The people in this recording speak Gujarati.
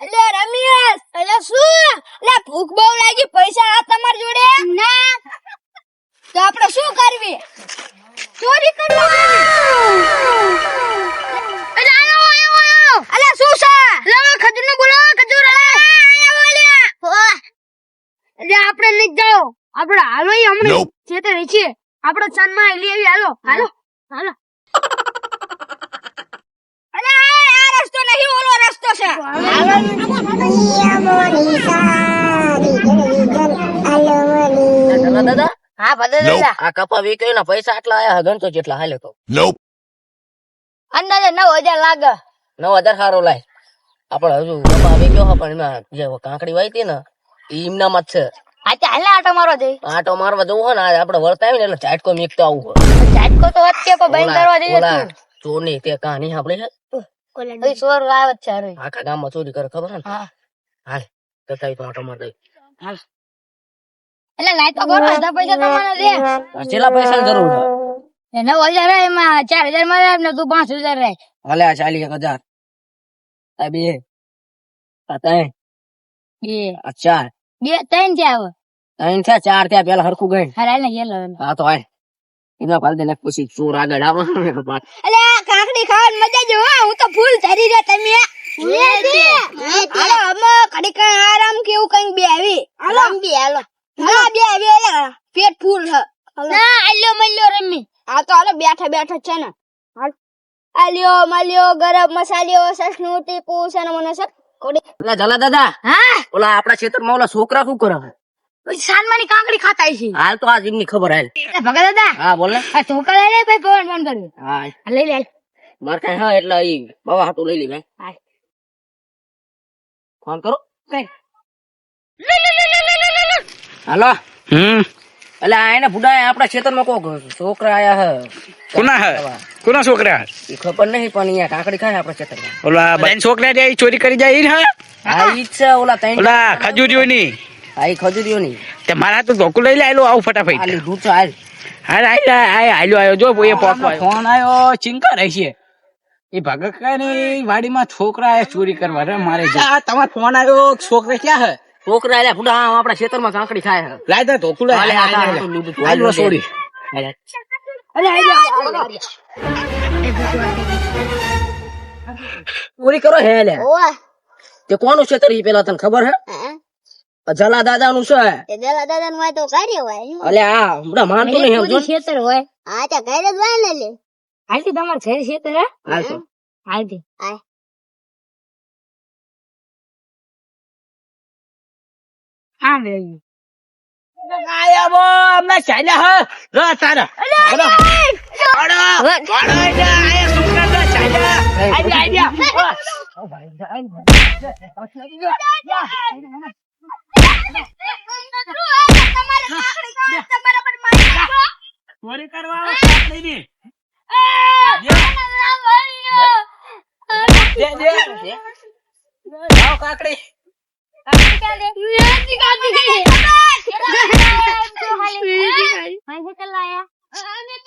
અલે રમેશ અલે શું? એટલે ભૂખ બહુ લાગી પૈસા આ તમાર જોડે? ના. તો આપણે શું કરવી? ચોરી કરવી અલે આયો આયો શું છે? લે ખજૂરનું બોલો ખજૂર આયો બોલ્યા અલે આપણે નહીં જાઓ. આપણે હાલો હમણાં. Nope. ચેતર છે આપણે સન્માન લઈ આવી હાલો હાલો હાલો અલે આ રસ્તો નહીં ઓલો રસ્તો છે દાદા દાદા હા ભલે આ કપા વેચાયો ને પૈસા આટલા આયા ગણતો જેટલા હાલે તો. અંદાજે નવ હજાર લાગે. નવ હજાર સારો લાય. આપણે હજુ કપા વેચ્યો હે પણ એમાં જે કાંકડી વાઈ ને ઈ એમનામાં જ છે. આટો મારો જઈ આટો મારવા જવું હોય ને આપડે વળતા આવીને એટલે ચાટકો મીકતો આવું ચાટકો તો કાની પણ બંધ કરવા દઈએ ઓલા તું. તે કહાની સાંભળી છે? ઓય સોર આવે છે હારે આખા ગામમાં ચોરી કરે ખબર ને? હા. હાલ તથા તો આટો માર દઈ એટલે લાઈ તો કરો બધા પૈસા તમારે દે ચેલા પૈસા જરૂર છે? એ નવ હજાર એમાં ચાર હજાર મારે ને તું પાંચ હજાર રહે હાલે આ ચાલી એક હજાર. આ બે. આ ત્રણ. બે. આ ચાર. બે ત્રણ છે આવે ત્રણ છે ચાર ત્યાં પેલા હરખું ગઈ હારે હાલ ને ગયેલો હા તો હાલ. એના પાલ દે પૂછી ચોર આગળ આવે. અલે આ ખાવાની મજા જો હું તો ફૂલ ધરી રે તમે. હાલો અમે કડી કઈ આરામ કે એવું કઈ બે આવી. હાલો. બે હાલો. ના બે આવી પેટ ફૂલ છે. ના આલ્યો મલ્યો રમી. હા તો હાલો બેઠા બેઠા છે ને. આલ્યો મલ્યો ગરમ મસાલિયો સસનું ટીપું છે ને મને સર ઓલા ઝાલા દાદા હા? ઓલા આપણા ખેતરમાં ઓલા છોકરા શું કરે સાનમાની કાંકડી ખાતા છે. હાલ તો આજ એમની ખબર હાલ. દાદા હા બોલ ને. આ ચોકા લઈ લે ભાઈ પવન બંધ કર્યું. હા. લઈ લે મારે કઈ હા એટલે ઈ બાવા હાટું લઈ લી ભાઈ. ફોન કરો. કઈ? હાલો. હમ. એટલે આ એને ભૂડા આપણા ખેતરમાં કોક છોકરા આયા હે. કોના હે? કોના છોકરા ખબર નહીં પણ અહીંયા કાકડી ખાય આપણા ખેતરમાં. ઓલા બેન છોકરા જાય ચોરી કરી જાય ઈ હે? હા ઈ છે ઓલા તઈ ઓલા ખજૂરીઓની. હા ઈ ખજૂરીઓ ની તે મારા તો ધોકું લઈ લે આયલો આવું ફટાફટ. આલી દૂધ છે હાલ હાલ આયલો આયો જો એ પોકવા ફોન આયો ચિંકા રહેશે એ ભગત વાડીમાં છોકરા આયા ચોરી કરવા રે મારે તમારો ફોન આવ્યો છોકરા ક્યાં હે? છોકરા આલ્યા ફૂડા આપણા ખેતરમાં કાકડી ખાય હે. લાય દે. હાલ, હાલ, હાલ, છોડી. હાલ. અલે કરો હે લે. તે કોનું ખેતર ઈ પેલા તને ખબર હે? જલા દાદા નું છે. જલા દાદા નું હોય તો કાર્ય હોય. અલે આ હમણાં માનતું નહીં ખેતર હોય? હા તો ઘરે જ હોય ને લે હાલતી તમારે ઘરે છે હે હાલ તો. હાલતી હા બે આયા બો અમે ચાલ્યા હે ર તારા હેલો. વાડો, વાડો આયા છોકરા તો ચાલ્યા. આજા, આજા. ચોરી કરવા દે. લાવો કાકડી. કાકડી